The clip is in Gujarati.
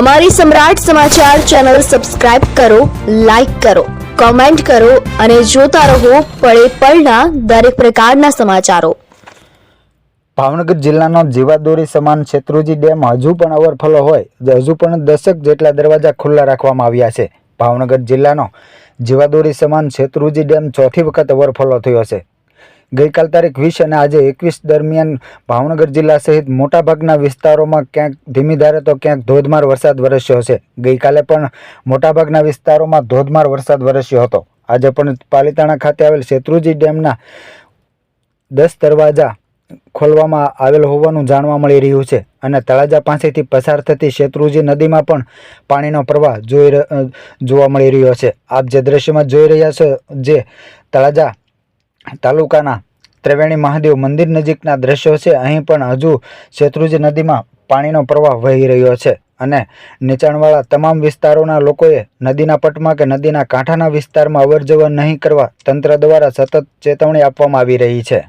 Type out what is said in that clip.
અમારી સમ્રાટ સમાચાર ચેનલ સબસ્ક્રાઇબ કરો, લાઇક કરો, કોમેન્ટ કરો અને જોતા રહો પળે પળના દરેક પ્રકારના સમાચારો. ભાવનગર જિલ્લાનો જીવાદોરી સમાન શેત્રુજી ડેમ હજુ પણ ઓવરફ્લો હોય હજુ પણ દશક જેટલા દરવાજા ખુલ્લા રાખવામાં આવ્યા છે. ભાવનગર જિલ્લાનો જીવાદોરી સમાન શેત્રુજી ડેમ ચોથી વખત ઓવરફ્લો થયો છે. ગઈકાલ તારીખ વીસ અને આજે એકવીસ દરમિયાન ભાવનગર જિલ્લા સહિત મોટાભાગના વિસ્તારોમાં ક્યાંક ધીમી ધારે તો ક્યાંક ધોધમાર વરસાદ વરસ્યો છે ગઈકાલે પણ મોટાભાગના વિસ્તારોમાં ધોધમાર વરસાદ વરસ્યો હતો. આજે પણ પાલિતાણા ખાતે આવેલ શેત્રુજી ડેમના દસ દરવાજા ખોલવામાં આવેલ હોવાનું જાણવા મળી રહ્યું છે અને તળાજા પાસેથી પસાર થતી શેત્રુજી નદીમાં પણ પાણીનો પ્રવાહ જોઈ જોવા મળી રહ્યો છે. આપ જે દ્રશ્યમાં જોઈ રહ્યા છો, જે તળાજા તાલુકાના ત્રિવેણી મહાદેવ મંદિર નજીકના દ્રશ્યો છે. અહીં પણ હજુ શેત્રુજી નદીમાં પાણીનો પ્રવાહ વહી રહ્યો છે અને નીચાણવાળા તમામ વિસ્તારોના લોકોએ નદીના પટમાં કે નદીના કાંઠાના વિસ્તારમાં અવરજવર નહીં કરવા તંત્ર દ્વારા સતત ચેતવણી આપવામાં આવી રહી છે.